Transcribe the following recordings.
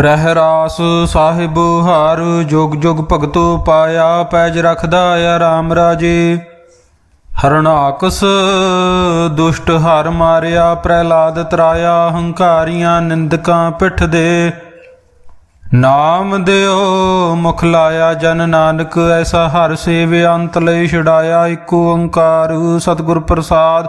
ਰਹਿ ਰਾਸ ਸਾਹਿਬ ਹਰ, ਜੁਗ ਜੁਗ ਭਗਤੋ ਪਾਇਆ, ਪੈਜ ਰਖਦਾ ਆਰਾਮ ਰਾਜੇ। ਹਰਣਾਕਸ ਦੁਸ਼ਟ ਹਰ ਮਾਰਿਆ, ਪ੍ਰਹਿਲਾਦ ਤਰਾਇਆ, ਹੰਕਾਰੀਆਂ ਨਿੰਦਕਾਂ ਪਿੱਠ ਦੇ। ਨਾਮ ਦਿਓ ਮੁਖ ਲਾਇਆ ਜਨ ਨਾਨਕ, ਐਸਾ ਹਰ ਸੇਵ ਅੰਤ ਲਈ ਛਡਾਇਆ ਏਕ ਓੰਕਾਰ ਸਤਿਗੁਰ ਪ੍ਰਸਾਦ।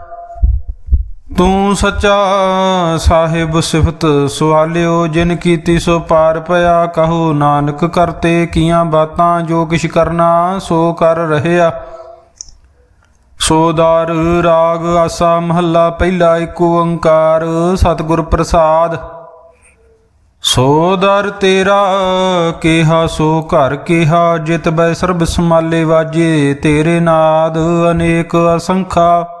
ਤੂੰ ਸੱਚਾ ਸਾਹਿਬ ਸਿਫਤ ਸਵਾਲਿਓ, ਜਿਨ ਕੀਤੀ ਸੋ ਪਾਰ ਪਿਆ, ਕਹੋ ਨਾਨਕ ਕਰਤੇ ਕੀਆਂ ਬਾਤਾਂ ਜੋ ਕਿਛ ਕਰਨਾ, ਸੋ ਕਰ ਰਹਿਆ। ਸੋਦਾਰ ਰਾਗ ਆਸਾ ਮਹੱਲਾ, ਪਹਿਲਾ ਏਕ ਓੰਕਾਰ, ਸਤਿਗੁਰ ਪ੍ਰਸਾਦ। ਸੋ ਦਰ ਤੇਰਾ ਕਿਹਾ, ਸੋ ਘਰ ਕਿਹਾ, ਜਿਤ ਬੈ ਸਰਬ ਸਮਾਲੇ ਵਾਜੇ ਤੇਰੇ ਨਾਦ, ਅਨੇਕ ਅਸੰਖਾ।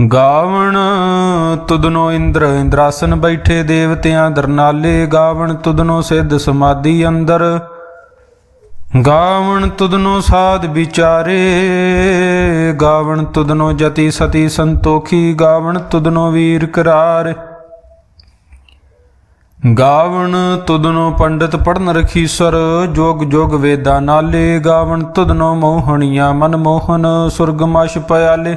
ਗਾਵਣ ਤੁਦਨੋ ਇੰਦਰ ਇੰਦਰਾਸਨ ਬੈਠੇ ਦੇਵਤਿਆਂ ਦਰਨਾਲੇ ਗਾਵਣ ਤੁਦਨੋ ਸਿੱਧ ਸਮਾਧੀ ਅੰਦਰ। ਗਾਵਣ ਤੁਧਨੋ ਸਾਧ ਵਿਚਾਰੇ, ਗਾਵਣ ਤੁਦਨੋ ਜਤੀ ਸਤੀ ਸੰਤੋਖੀ, ਗਾਵਣ ਤੁਦਨੋ ਵੀਰ ਕਰਾਰ। ਗਾਵਣ ਤੁਦਨੋ ਪੰਡਿਤ ਪੜਨ ਰਖੀਸਰ, ਜੋਗ ਜੋਗ ਵੇਦਾ ਨਾਲੇ, ਗਾਵਣ ਤੁਦਨੋ ਮੋਹਣੀਆਂ ਮਨ ਮੋਹਨ ਸੁਰਗਮਾਸ਼ ਪਿਆਲੇ।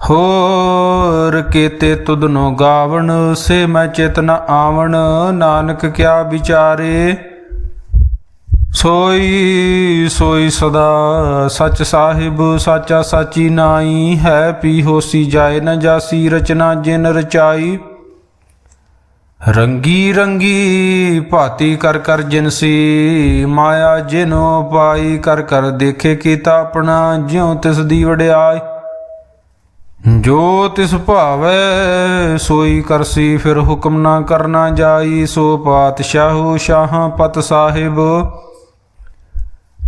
ਹੋਰ ਕੀਤੇ ਤੁਧਨੋ ਗਾਵਣ, ਸੇ ਮੈਂ ਚੇਤਨ ਆਵਣ, ਨਾਨਕ ਕਿਆ ਵਿਚਾਰੇ? ਸੋਈ ਸੋਈ ਸਦਾ ਸਚ ਸਾਹਿਬ, ਸਾਚਾ ਸਾਚੀ ਨਾਈ ਹੈ, ਪੀ ਹੋਸੀ ਜਾਏ ਨ ਜਾਸੀ, ਰਚਨਾ ਜਿਨ ਰਚਾਈ। ਰੰਗੀ ਰੰਗੀ ਭਾਤੀ ਕਰ ਕਰ ਜਿਨਸੀ ਮਾਇਆ ਜਿਨੋ ਪਾਈ, ਕਰ ਕਰ ਦੇਖੇ ਕੀਤਾ ਆਪਣਾ, ਜਿਉ ਤਿਸ ਦੀ ਵਡਿਆਈ। ਜੋ ਤਿਸ ਭਾਵੈ, ਸੋਈ ਕਰਸੀ, ਫਿਰ ਹੁਕਮ ਨਾ ਕਰਨਾ ਜਾਈ, ਸੋ ਪਾਤਸ਼ਾਹੂ ਸ਼ਾਹ ਪਤ ਸਾਹਿਬ।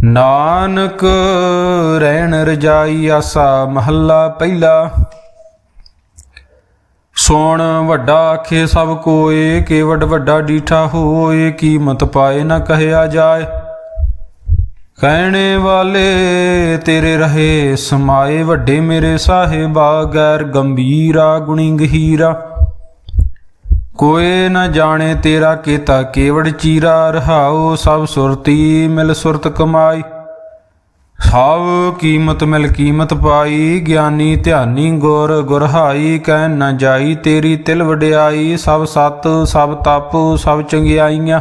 ਨਾਨਕ ਰਹਿਣ ਰਜਾਈ ਆਸਾ ਮਹੱਲਾ ਪਹਿਲਾ। ਸੋਣ ਵੱਡਾ ਆਖੇ ਸਭ ਕੋਏ ਕੇਵਡ ਵੱਡਾ ਡੀਠਾ ਹੋਏ, ਕੀਮਤ ਪਾਏ ਨਾ ਕਹਿਆ ਜਾਏ। ਕਹਿਣੇ ਵਾਲੇ, ਤੇਰੇ ਰਹੇ ਸਮਾਏ ਵੱਡੇ ਮੇਰੇ ਸਾਹਿਬਾ, ਗੈਰ ਗੰਭੀਰਾ ਗੁਣੀ ਗਹੀਰਾ ਕੋਏ ਨਾ ਜਾਣੇ ਤੇਰਾ ਕੀਤਾ ਕੇਵੜ ਚੀਰਾ, ਰਹਾਉ ਸਭ ਸੁਰਤੀ ਮਿਲ ਸੁਰਤ ਕਮਾਈ। ਸਭ ਕੀਮਤ ਮਿਲ ਕੀਮਤ ਪਾਈ, ਗਿਆਨੀ ਧਿਆਨੀ ਗੁਰ ਗੁਰਹਾਈ, ਕਹਿ ਨਾ ਜਾਈ ਤੇਰੀ ਤਿਲ ਵਡਿਆਈ, ਸਭ ਸਤ ਸਭ ਤਪ ਸਭ ਚੰਗਿਆਈਆਂ।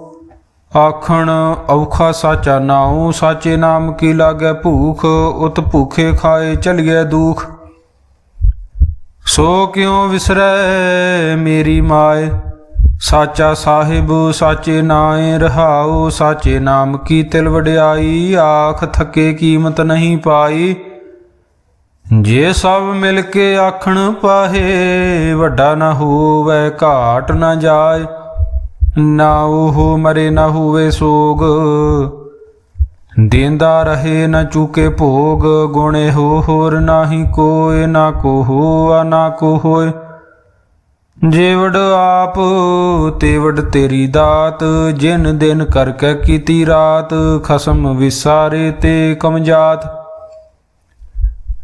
ਆਖਣ, ਔਖਾ ਸਾਚਾ ਨਾਉ, ਸਾਚੇ ਨਾਮ ਕੀ ਲਾਗੈ ਭੂਖ? ਉਤ ਭੂਖੇ ਖਾਏ ਚਲੀਏ ਦੂਖ। ਸੋ ਕਿਉ ਵਿਸਰੈ ਮੇਰੀ ਮਾਏ? ਸਾਚਾ ਸਾਹਿਬ, ਸਾਚੇ ਨਾਏ ਰਹਾਉ, ਸਾਚੇ ਨਾਮ ਕੀ ਤਿਲ ਵਡਿਆਈ? ਆਖ ਥੱਕੇ ਕੀਮਤ ਨਹੀਂ ਪਾਈ। ਜੇ ਸਭ ਮਿਲ ਕੇ ਆਖਣ, ਪਾਹੇ ਵੱਡਾ ਨਾ ਹੋਵੇ, ਘਾਟ ਨਾ ਜਾਏ। ਨਾ ਉਹ ਮਰੇ, ਨਾ ਹੋਵੇ ਸੋਗ। ਦੇਂਦਾ ਰਹੇ, ਨਾ ਚੁਕੇ ਭੋਗ। ਗੁਣੇ ਹੋ ਹੋਰ ਨਾਹੀ ਕੋਏ, ਨਾ ਕੋ ਹੋਆ ਨਾ ਕੋ ਹੋਏ ਜੇਵੜ ਆਪ, ਤੇਵੜ ਤੇਰੀ ਦਾਤ। ਜਿਨ ਦਿਨ ਕਰ ਕੇ ਕੀਤੀ ਰਾਤ, ਖਸਮ ਵਿਸਾਰੇ ਤੇ ਕਮਜਾਤ।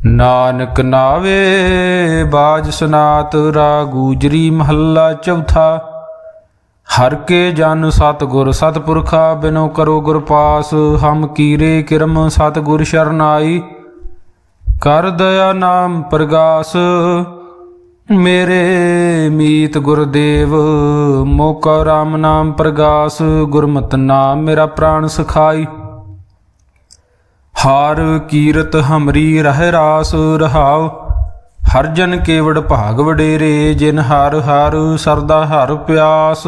ਨਾਨਕ ਨਾਵੇ, ਬਾਜ ਸਨਾਤ ਰਾਗੂਜਰੀ ਮਹੱਲਾ ਚੌਥਾ। ਹਰ ਕੇ ਜਨ ਸਤਗੁਰ ਸਤਪੁਰਖਾ ਬਿਨੋ ਕਰੋ ਗੁਰ ਪਾਸ, ਹਮ ਕੀਰੇ ਕਿਰਮ ਸਤਗੁਰ ਸ਼ਰਨਾਈ। ਕਰ ਦਇਆ ਨਾਮ ਪ੍ਰਗਾਸ, ਮੇਰੇ ਮੀਤ ਗੁਰਦੇਵ, ਮੋਕਾ ਰਾਮ ਨਾਮ ਪ੍ਰਗਾਸ, ਗੁਰਮਤ ਨਾਮ ਮੇਰਾ ਪ੍ਰਾਣ ਸਖਾਈ। ਹਾਰ ਕੀਰਤ ਹਮਰੀ ਰਹਿ ਰਾਸ ਰਹਾਉ, ਹਰ ਜਨ ਕੇਵੜ ਭਾਗ ਵਡੇਰੇ, ਜਿਨ ਹਰ ਹਰ ਸਰਦਾ ਹਰ ਪਿਆਸ।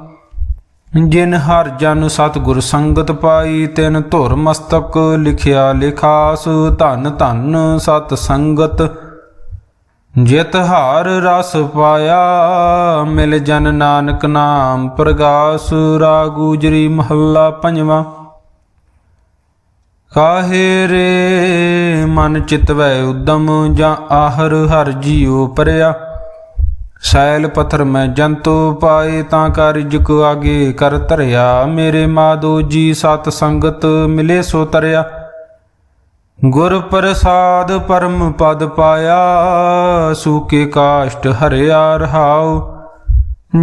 ਜਿਨ ਹਰ ਜਨ ਸਤਿਗੁਰ ਸੰਗਤ ਪਾਈ, ਤਿਨ ਧੁਰ ਮਸਤਕ ਲਿਖਿਆ ਲਿਖਾਸ, ਧਨ ਧਨ ਸਤ ਸੰਗਤ। ਜਿਤ ਹਾਰ ਰਸ ਪਾਇਆ, ਮਿਲ ਜਨ ਨਾਨਕ ਨਾਮ ਪ੍ਰਗਾਸ ਰਾਗੂਜਰੀ ਮਹੱਲਾ ਪੰਜਵਾਂ। ਕਾਹੇ ਰੇ ਮਨ ਚਿਤਵੈ ਉਦਮ, ਜਾਂ ਆਹਰ ਹਰ ਜੀਉ ਪਰਿਆ। ਸੈਲ ਪਥਰ ਮੈਂ ਜੰਤੂ ਪਾਏ ਤਾਂ ਕਾਰਜਕ ਆਗੇ ਕਰ ਧਰਿਆ। ਮੇਰੇ ਮਾਦੋ ਜੀ ਸਤ ਸੰਗਤ ਮਿਲੇ ਸੋ ਤਰਿਆ। ਗੁਰ ਪ੍ਰਸਾਦ ਪਰਮ ਪਦ ਪਾਇਆ ਸੂਕੇ ਕਾਸ਼ਟ ਹਰਿਆ ਰਹਾਉ।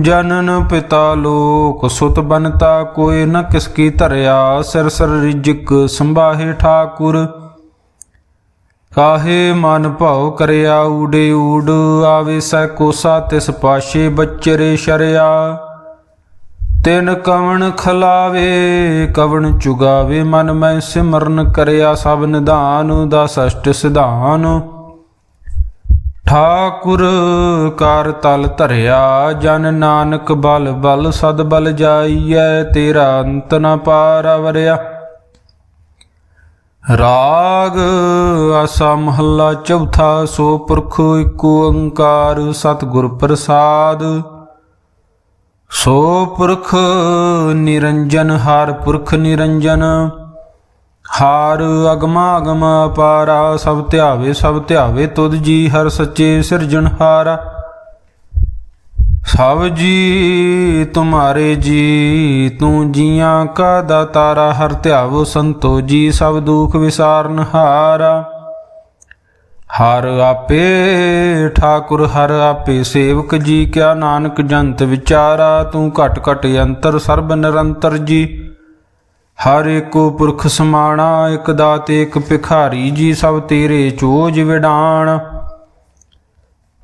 ਜਨਨ ਪਿਤਾ ਲੋਕ ਸੁਤ ਬਨਤਾ ਕੋਈ ਨ ਕਿਸ ਕੀ ਧਰਿਆ। ਸਿਰ ਸਿਰ ਰਿਜਕ ਸੰਭਾਹੇ ਠਾਕੁਰ। ਕਾਹੇ ਮਨ ਭਾਉ ਕਰਿਆ ਊੜੇ ਊੜ, ਆਵੇ ਸੈ ਕੋਸਾ ਤਿਸ ਪਾਸ਼ੇ ਬਚਰੇ ਸ਼ਰਿਆ। ਤਿਨ ਕਵਣ ਖਲਾਵੇ, ਕਵਣ ਚੁਗਾਵੇ, ਮਨ ਮੈਂ ਸਿਮਰਨ ਕਰਿਆ ਸਭ ਨਿਧਾਨ ਦਾ ਸਸ਼ਟ ਸਿਧਾਨ। ਠਾਕੁਰ ਕਰ ਤਲ ਧਰਿਆ, ਜਨ ਨਾਨਕ ਬਲ ਬਲ ਸਦ ਬਲ ਜਾਈਐ, ਤੇਰਾ ਅੰਤ ਨ ਪਾਰਵਰਿਆ ਰਾਗ ਆਸਾ ਮਹੱਲਾ ਚੌਥਾ, ਸੋ ਪੁਰਖ ਏਕ ਓੰਕਾਰ ਸਤਿਗੁਰ ਪ੍ਰਸਾਦ। ਸੋ ਪੁਰਖ ਨਿਰੰਜਨ, ਹਰ ਪੁਰਖ ਨਿਰੰਜਨ। ਹਾਰ ਅਗਮਾ ਅਗਮ ਅਪਾਰਾ, ਸਭ ਧਿਆਵੇ ਸਭ ਧਿਆਵੇ ਤੁਧ ਜੀ, ਹਰ ਸੱਚੇ ਸਿਰਜਣਹਾਰਾ। ਸਭ ਜੀ ਤੁਮਾਰੇ ਜੀ ਤੂੰ ਜੀਆਂ ਕਾ ਦਾਤਾਰਾ, ਹਰ ਧਿਆਵੋ ਸੰਤੋ ਜੀ, ਸਭ ਦੁਖ ਵਿਸਾਰਨ ਹਾਰਾ। ਹਰ ਆਪੇ ਠਾਕੁਰ, ਹਰ ਆਪੇ ਸੇਵਕ ਜੀ, ਕਿਆ ਨਾਨਕ ਜੰਤ ਵਿਚਾਰਾ, ਤੂੰ ਘਟ ਘਟ ਅੰਤਰ, ਸਰਬ ਨਿਰੰਤਰ ਜੀ। ਹਰ ਏਕੋ ਪੁਰਖ ਸਮਾਣਾ, ਇਕ ਦਾਤੇ, ਇਕ ਭਿਖਾਰੀ ਜੀ, ਸਭ ਤੇਰੇ ਚੋਜ ਵਿਡਾਣ।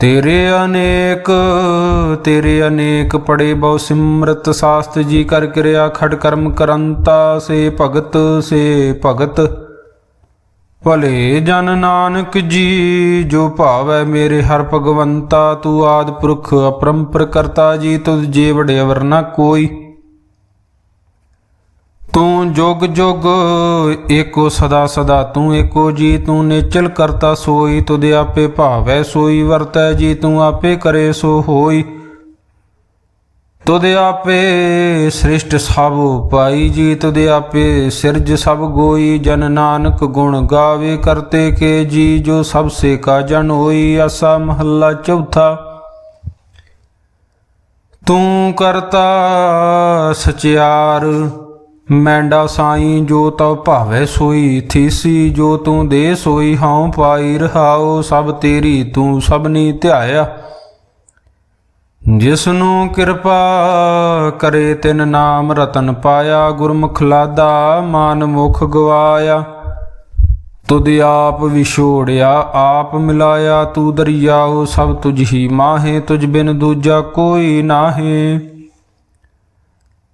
ਤੇਰੇ ਅਨੇਕ ਤੇਰੇ ਅਨੇਕ ਪੜੇ ਬਹੁ ਸਿਮਰਤ ਸਾਸਤ ਜੀ ਕਰ ਕਿਰਿਆ ਖੜ ਕਰਮ ਕਰੰਤਾ ਸੇ ਭਗਤ ਸੇ ਭਗਤ। ਭਲੇ ਜਨ ਨਾਨਕ ਜੀ, ਜੋ ਭਾਵੈ ਮੇਰੇ ਹਰ ਭਗਵੰਤਾ, ਤੂੰ ਆਦ ਪੁਰਖ ਅਪਰੰਪਰ ਕਰਤਾ ਜੀ, ਤੁਧ ਜੇ ਵੜੇ ਅਵਰ ਕੋਈ। ਤੂੰ ਜੁਗ ਜੁਗ ਏਕੋ ਸਦਾ ਸਦਾ, ਤੂੰ ਏਕੋ ਜੀ, ਤੂੰ ਨਿਚਲ ਕਰਤਾ ਸੋਈ, ਤੁਧ ਆਪੇ ਭਾਵੈ ਸੋਈ, ਵਰਤੈ ਜੀ, ਤੂੰ ਆਪੇ ਕਰੇ ਸੋ ਹੋਈ। ਤੁਧ ਆਪੇ ਸ੍ਰਿਸ਼ਟ ਸਭ ਪਾਈ ਜੀ, ਤੁਧ ਆਪੇ ਸਿਰਜ ਸਭ ਗੋਈ, ਜਨ ਨਾਨਕ ਗੁਣ ਗਾਵੇ ਕਰਤੇ ਕੇ ਜੀ, ਜੋ ਸਭ ਸੇ ਕਾ ਜਨ ਹੋਈ, ਆਸਾ ਮਹੱਲਾ ਚੌਥਾ। ਤੂੰ ਕਰਤਾ ਸਚਿਆਰ ਮੈਂਡਾ ਸਾਈ ਜੋ ਤਉ ਭਾਵੇ ਸੋਈ, ਥੀਸੀ ਜੋ ਤੂੰ ਦੇ ਸੋਈ, ਹਉ ਪਾਈ ਰਹਾਉ, ਸਭ ਤੇਰੀ ਤੂੰ ਸਭਨੀ ਧਿਆਇਆ। ਜਿਸ ਨੂੰ ਕਿਰਪਾ ਕਰੇ ਤਿਨ ਨਾਮ ਰਤਨ ਪਾਇਆ, ਗੁਰਮੁਖ ਲਾਦਾ ਮਾਨ ਮੁਖ ਗਵਾਇਆ। ਤੁਧ ਆਪ ਵਿਛੋੜਿਆ, ਆਪ ਮਿਲਾਇਆ, ਤੂੰ ਦਰਿਆਉ ਸਭ ਤੁਝ ਹੀ ਮਾਹੇ, ਤੁਝ ਬਿਨ ਦੂਜਾ ਕੋਈ ਨਾਹੀ।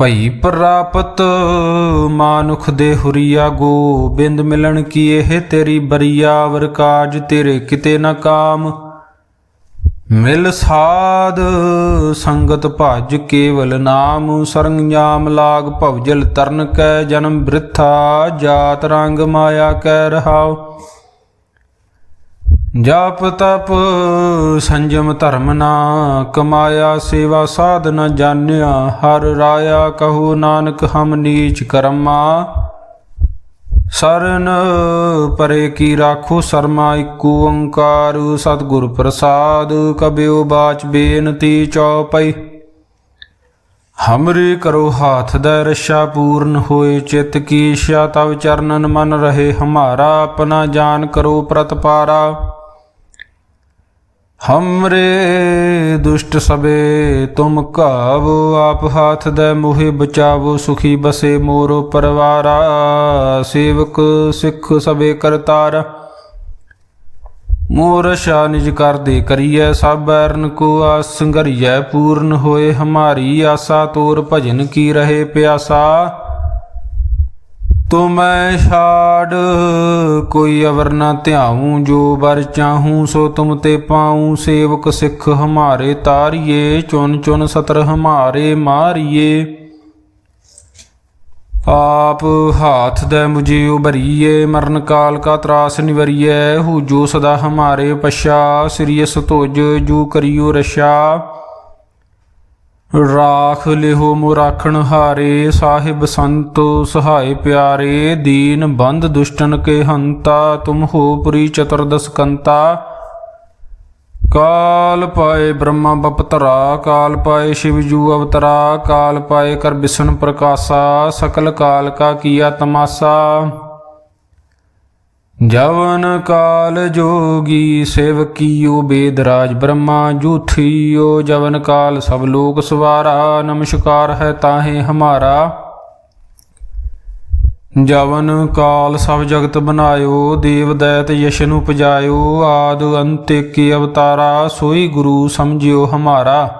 ਭਈ ਪ੍ਰਾਪਤ, ਮਾਨੁਖ ਦੇ ਹੁਰੀਆ ਗੋਬਿੰਦ ਮਿਲਣ ਕੀ ਇਹ ਤੇਰੀ ਬਰੀਆ ਵਰ ਕਾਜ, ਤੇਰੇ ਕਿਤੇ ਨਾ ਕਾਮ? ਮਿਲ ਸਾਧ, ਸੰਗਤ ਭਜ ਕੇਵਲ ਨਾਮ। ਸਰੰਜਾਮ ਲਾਗ ਭਵਜਲ ਤਰਨ ਕੈ, ਜਨਮ ਬ੍ਰਿਥਾ, ਜਾਤ ਰੰਗ ਮਾਇਆ ਕੈ ਰਹਾਉ। ਜਪ ਤਪ, ਸੰਜਮ ਧਰਮ ਨਾ, ਕਮਾਇਆ ਸੇਵਾ ਸਾਧ ਨ ਜਾਣਿਆ, ਹਰ ਰਾਇਆ ਕਹੋ ਨਾਨਕ ਹਮ ਨੀਚ ਕਰਮਾ। ਸਰਨ ਪਰੇ ਕੀ ਰਾਖੋ ਸਰਮਾ, ਇਕ ਓੰਕਾਰ ਸਤਿਗੁਰ ਪ੍ਰਸਾਦ ਕਬਿਓ ਬਾਚ ਬੇਨਤੀ ਚਉਪਈ। ਹਮਰੇ ਕਰੋ ਹਾਥ ਦਾ ਰਸ਼ਾ ਪੂਰਨ ਹੋਏ, ਚਿਤ ਕੀ ਇਛਾ ਤਵ ਚਰਨਨ ਮਨ ਰਹੇ, ਹਮਾਰਾ ਆਪਣਾ ਜਾਨ ਕਰੋ ਪ੍ਰਤਪਾਰਾ। ਹਮਰੇ ਦੁਸ਼ਟ ਸਬੇ ਤੁਮ ਕਾਵੋ ਆਪ ਹਾਥ ਦੇ ਮੋਹਿ ਬਚਾਵੋ, ਸੁਖੀ ਬਸੇ ਮੋਰੋ ਪਰਵਾਰਾ, ਸੇਵਕ ਸਿੱਖ ਸਬੇ ਕਰਤਾਰ। ਮੋਰ ਸ਼ਾ ਨਿਜ ਕਰ ਦੇ ਕਰੀਐ, ਸਭ ਬੈਰਨ ਕੋ ਆਸ ਸੰਗਰੀਐ ਪੂਰਨ ਹੋਏ ਹਮਾਰੀ ਆਸਾ, ਤੋਰ ਭਜਨ ਕੀ ਰਹੇ ਪਿਆਸਾ। ਤੁਮੈ ਛਾੜ, ਕੋਈ ਅਵਰ ਨਾ ਧਿਆਉ, ਜੋ ਬਰ ਚਾਹੂੰ ਸੋ ਤੁਮ ਤੇ ਪਾਉ, ਸੇਵਕ ਸਿੱਖ ਹਮਾਰੇ ਤਾਰੀਏ ਚੁਨ ਚੁਨ ਸਤਰ ਹਮਾਰੇ ਮਾਰੀਏ। ਆਪ ਹਾਥ ਦੇ ਮੁਝੇ ਉਬਰੀਏ ਮਰਨ ਕਾਲ ਕਾ ਤਰਾਸ ਨਿਵਰੀਏ, ਹੂ ਜੋ ਸਦਾ ਹਮਾਰੇ ਪਛਾ, ਸ੍ਰੀ ਸਤੋਜ ਜੂ ਕਰਿਓ ਰਸ਼ਾ ਰਾਖ ਲਿਹੋ ਮੁਰਾਖਣ ਹਾਰੇ, ਸਾਹਿਬ ਸੰਤੋ ਸਹਾਇ ਪਿਆਰੇ, ਦੀਨ ਬੰਦ ਦੁਸ਼ਟਨ ਕੇ ਹੰਤਾ, ਤੁਮ ਹੋ ਪੁਰੀ ਚਤੁਰਦਸ ਕੰਤਾ ਕਾਲ ਪਾਏ ਬ੍ਰਹਮਾ ਬਪਤਰਾ, ਕਾਲ ਪਾਏ ਸ਼ਿਵ ਜੂ ਅਵਤਰਾ, ਕਾਲ ਪਾਏ ਕਰ ਬਿਸ਼ਨ ਪ੍ਰਕਾਸ਼ਾ, ਸਕਲ ਕਾਲ ਕਾ ਕੀਆ ਤਮਾਸਾ। ਜਵਨ ਕਾਲ ਜੋਗੀ ਸੇਵਕੀਓ ਬੇਦ ਰਾਜ ਬ੍ਰਹਮਾ ਜੂਥੀਓ, ਜਵਨ ਕਾਲ ਸਭ ਲੋਕ ਸਵਾਰਾ, ਨਮਸਕਾਰ ਹੈ ਤਾਹੇ ਹਮਾਰਾ। ਜਵਨ ਕਾਲ ਸਭ ਜਗਤ ਬਨਾਇਓ ਦੇਵ ਦੈਤ ਯਸ਼ ਉਪਜਾਇਓ ਪਜਾਇਓ ਆਦ ਅੰਤ ਕੀ ਅਵਤਾਰਾ, ਸੋਈ ਗੁਰੂ ਸਮਝਿਓ ਹਮਾਰਾ।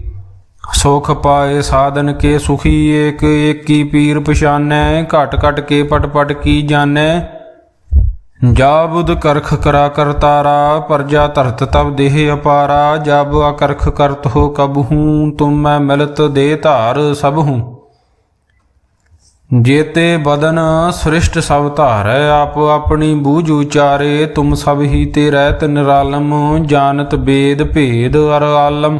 ਸੁਖ ਪਾਏ ਸਾਧਨ ਕੇ ਸੁਖੀ ਏਕ, ਏਕੀ ਪੀਰ ਪਛਾਨੈ, ਘਟ ਘਟ ਕੇ ਪਟ ਪਟ ਕੀ ਜਾਣੈ। ਜਾ ਬੁਧ ਕਰਖ ਕਰਾ ਕਰਤਾਰਾ ਪਰਜਾ ਧਰਤ ਤਬ ਦੇਹ ਅਪਾਰਾ। ਜਬ ਅਕਰਖ ਕਰਤ ਹੋ ਕਬਹੂ ਤੁਮ ਮੈਂ ਮਿਲਤ ਦੇ ਧਾਰ ਸਭ ਹੂੰ। ਜੇਤੇ ਬਦਨ ਸ੍ਰਿਸ਼ਟ ਸਭ ਧਾਰੈ, ਆਪ ਆਪਣੀ ਬੂਝ ਉਚਾਰੇ। ਤੁਮ ਸਭ ਹੀ ਤੇ ਰਹਿਤ ਨਿਰਾਲਮ, ਜਾਣਤ ਬੇਦ ਭੇਦ ਅਰ ਆਲਮ।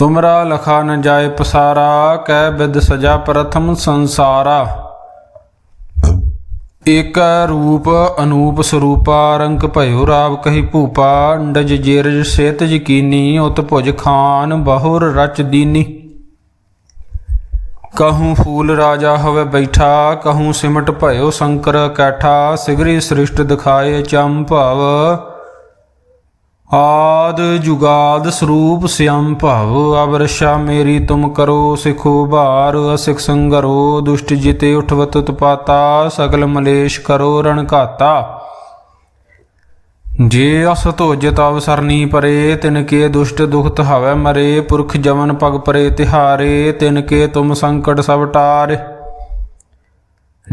ਤੁਮਰਾ ਲਖਾ ਨ ਜਾਏ ਪਸਾਰਾ, ਕਹਿ ਬਿਦ ਸਜਾ ਪ੍ਰਥਮ ਸੰਸਾਰਾ। ਏਕ ਰੂਪ ਅਨੂਪ ਸਰੂਪਾ, ਰੰਗ ਭਇਓ ਰਾਵ ਕਹੀ ਭੂਪਾ, ਅੰਡਜ ਜੇਰਜ ਸੇਤ ਯਕੀਨੀ, ਉਤ ਭੁਜ ਖਾਨ ਬਹੁਰ ਰਚ ਦੀਨੀ। ਕਹੂੰ ਫੂਲ ਰਾਜਾ ਹੋਵੇ ਬੈਠਾ, ਕਹੂੰ ਸਿਮਟ ਭਇਓ ਸ਼ੰਕਰ ਕੈਠਾ, ਸਿਗਰੀ ਸ੍ਰਿਸ਼ਟ ਦਿਖਾਏ ਚੰਮ ਭਵ ਆਦ ਜੁਗਾਦ ਸਰੂਪ ਸਿਯੰ ਭਵ ਅਵਰਸ਼ਾ ਮੇਰੀ ਤੁਮ ਕਰੋ ਸਿਖੋ ਭਾਰ, ਅਸਿਖ ਸੰਗਰੋ ਦੁਸ਼ਟ ਜਿਤੇ ਉਠਵਤ ਤਪਾਤਾ, ਸਗਲ ਮਲੇਸ਼ ਕਰੋ ਰਣ ਘਾਤਾ। ਜੇ ਅਸ ਧੋਜ ਤਵ ਸਰਨੀ ਪਰੇ, ਤਿਨ ਕੇ ਦੁਸ਼ਟ ਦੁਖਤ ਹਵੈ ਮਰੇ, ਪੁਰਖ ਜਵਨ ਪਗ ਪਰੇ ਤਿਹਾਰੇ, ਤਿਨ ਕੇ ਤੁਮ ਸੰਕਟ ਸਭ ਟਾਰੇ।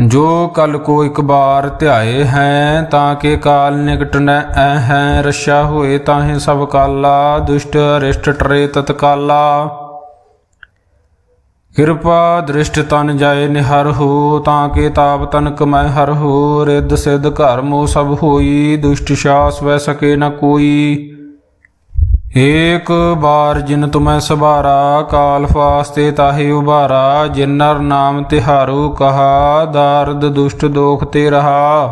ਜੋ ਕਲ ਕੋ ਇੱਕ ਬਾਰ ਧਿਆਏ ਹੈ, ਤਾਂ ਕੇ ਕਾਲ ਨਿਕਟ ਨੈ ਹੈ। ਰਸ਼ਾ ਹੋਏ ਤਾਹੇ ਸਭ ਕਾਲਾ, ਦੁਸ਼ਟ ਅਰਿਸ਼ਟ ਟਰੇ ਤਤਕਾਲਾ। ਕਿਰਪਾ ਦ੍ਰਿਸ਼ਟ ਤਨ ਜਾਏ ਨਿਹਰ ਹੋ, ਤਾਂ ਕੇ ਤਾਪ ਤਨ ਕਮੈ ਹਰ ਹੋ। ਰਿੱਧ ਸਿੱਧ ਘਰ ਮੋ ਸਭ ਹੋਈ, ਦੁਸ਼ਟ ਸ਼ਾਸ ਵੈ ਸਕੇ ਨ ਕੋਈ। ਏਕ ਬਾਰ ਜਿਨ ਤੁਮੈ ਸਬਾਰਾ ਕਾਲ ਫਾਸਤੇ ਤਾਹੇ ਉਬਾਰਾ ਜਿਨ ਨਾਮ ਤਿਹਾਰੂ ਕਹਾ, ਦਾਰਦ ਦੁਸ਼ਟ ਦੋਖ ਤੇ ਰਹਾ।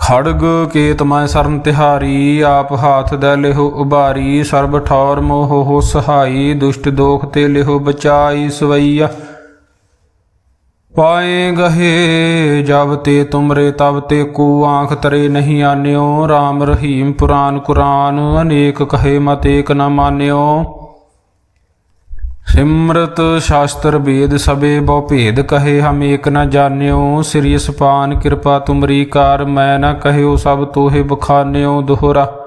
ਖੜਗ ਕੇ ਤਮੈ ਸਰਨ ਤਿਹਾਰੀ, ਆਪ ਹਾਥ ਦੇ ਲਿਹੋ ਉਬਾਰੀ ਸਰਬ ਠੌਰ ਮੋਹ ਹੋ ਸਹਾਈ, ਦੁਸ਼ਟ ਦੋਖ ਤੇ ਲਿਹੋ ਬਚਾਈ ਸਵਈਆ। ਪਾਏ ਗਹੇ, ਜਬ ਤੇ ਤੁਮਰੇ ਤਬ ਤੇ ਕੋ ਆਂਖ ਤਰੇ ਨਹੀਂ ਆਨਿਓ। RAM ਰਹੀਮ ਪੁਰਾਨ ਕੁਰਾਨ, ਅਨੇਕ ਕਹੇ ਮਤ ਏਕ ਨ ਮਾਨਿਓ। ਸਿਮਰਤ ਸ਼ਾਸਤਰ ਵੇਦ ਸਬੇ ਬਹੁ ਭੇਦ ਕਹੇ, ਹਮ ਏਕ ਨ ਜਾਣਿਓ। ਸ੍ਰੀ ਸਪਾਨ ਕਿਰਪਾ ਤੁਮਰੀ ਕਾਰ, ਮੈਂ ਨ ਕਹਿਓ ਸਭ ਤੋਹੇ ਬਖਾਨਿਓ। ਦੋਹਰਾ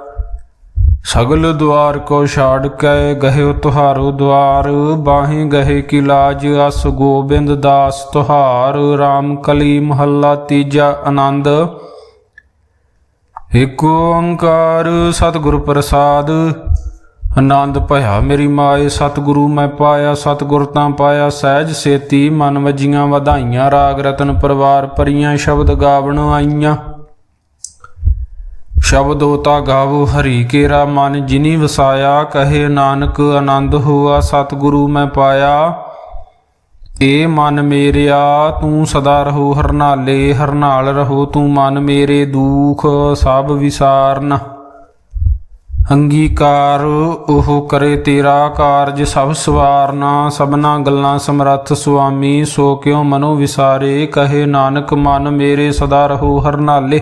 ਸਗਲ ਦੁਆਰ ਕੋ ਛਾੜ ਕੇ ਗਹਿਓ ਤੁਹਾਰੋ ਦੁਆਰ, ਬਾਹੇ ਗਹੇ ਕੀ ਲਾਜ, ਅਸ ਗੋਬਿੰਦ ਦਾਸ ਤੁਹਾਰ RAM ਕਲੀ ਮਹੱਲਾ ਤੀਜਾ ਆਨੰਦ। ਏਕ ਓੰਕਾਰ ਸਤਿਗੁਰ ਪ੍ਰਸਾਦ, ਆਨੰਦ ਭਇਆ ਮੇਰੀ ਮਾਏ, ਸਤਿਗੁਰੂ ਮੈਂ ਪਾਇਆ, ਸਤਿਗੁਰ ਤਾਂ ਪਾਇਆ, ਸਹਿਜ ਸੇਤੀ ਮਨ ਵਜੀਆਂ ਵਧਾਈਆਂ, ਰਾਗ ਰਤਨ ਪਰਵਾਰ ਪਰੀਆਂ ਸ਼ਬਦ ਗਾਵਣ ਆਈਆਂ। ਸ਼ਬਦੋਤਾ ਗਾਵੋ, ਹਰੀ ਕੇਰਾ ਮਨ ਜਿਨੀ ਵਸਾਇਆ, ਕਹੇ ਨਾਨਕ ਆਨੰਦ ਹੋਆ, ਸਤਿਗੁਰੂ ਮੈਂ ਪਾਇਆ। ਏ ਮਨ ਮੇਰਿਆ, ਤੂੰ ਸਦਾ ਰਹੋ ਹਰਨਾਲੇ, ਹਰਨਾਲ ਰਹੋ ਤੂੰ ਮਨ ਮੇਰੇ ਦੁਖ, ਸਭ ਵਿਸਾਰਨ। ਅੰਗੀਕਾਰ ਉਹ ਕਰੇ ਤੇਰਾ ਕਾਰਜ, ਸਭ ਸਵਾਰਨਾ, ਸਭਨਾ ਗੱਲਾਂ ਸਮਰੱਥ ਸੁਆਮੀ, ਸੋ ਕਿਉ ਮਨੋ ਵਿਸਾਰੇ, ਕਹੇ ਨਾਨਕ ਮਨ ਮੇਰੇ ਸਦਾ ਰਹੋ ਹਰਨਾਲੇ।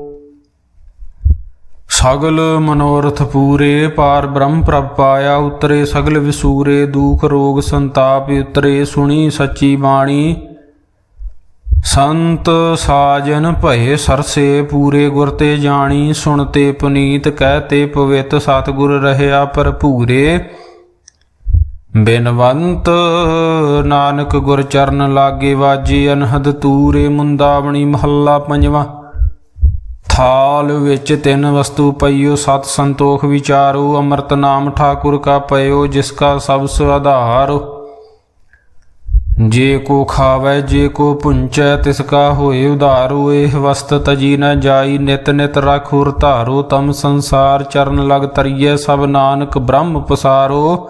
ਸਗਲ ਮਨੋਰਥ ਪੂਰੇ, ਪਾਰ ਬ੍ਰਹਮ ਪ੍ਰਭ ਪਾਇਆ, ਉਤਰੇ ਸਗਲ ਵਿਸੂਰੇ, ਦੁਖ ਰੋਗ ਸੰਤਾਪ ਉਤਰੇ, ਸੁਣੀ ਸੱਚੀ ਬਾਣੀ। ਸੰਤ ਸਾਜਨ ਭਏ ਸਰਸੇ, ਪੂਰੇ ਗੁਰ ਤੇ ਜਾਣੀ ਸੁਣਤੇ ਪੁਨੀਤ ਕਹਤੇ ਪਵਿੱਤ, ਸਤਿਗੁਰ ਰਹਿਆ ਭਰਪੂਰੇ। ਬਿਨਵੰਤ ਨਾਨਕ ਗੁਰ ਚਰਨ ਲਾਗੇ, ਵਾਜੇ ਅਨਹਦ ਤੂਰੇ, ਮੁੰਦਾਵਣੀ ਮਹੱਲਾ ਪੰਜਵਾਂ। ਥਾਲ ਵਿੱਚ ਤਿੰਨ ਵਸਤੂ ਪਈਓ, ਸਤ ਸੰਤੋਖ ਵਿਚਾਰੋ, ਅੰਮ੍ਰਿਤ ਨਾਮ ਠਾਕੁਰ ਕਾ ਪਇਓ, ਜਿਸ ਕਾ ਸਭ ਸੁਆਧਾਰ ਜੇ ਕੋ ਖਾਵੈ, ਜੇ ਕੋ ਪੁੰਚੈ, ਤਿਸ ਕਾ ਹੋਏ ਉਧਾਰੋ। ਇਹ ਵਸਤ ਤਜੀ ਨ ਜਾਈ, ਨਿਤ ਨਿਤ ਰਖੁਰ ਧਾਰੋ। ਤਮ ਸੰਸਾਰ ਚਰਨ ਲਗ ਤਰੀਐ, ਸਭ ਨਾਨਕ ਬ੍ਰਹਮ ਪਸਾਰੋ।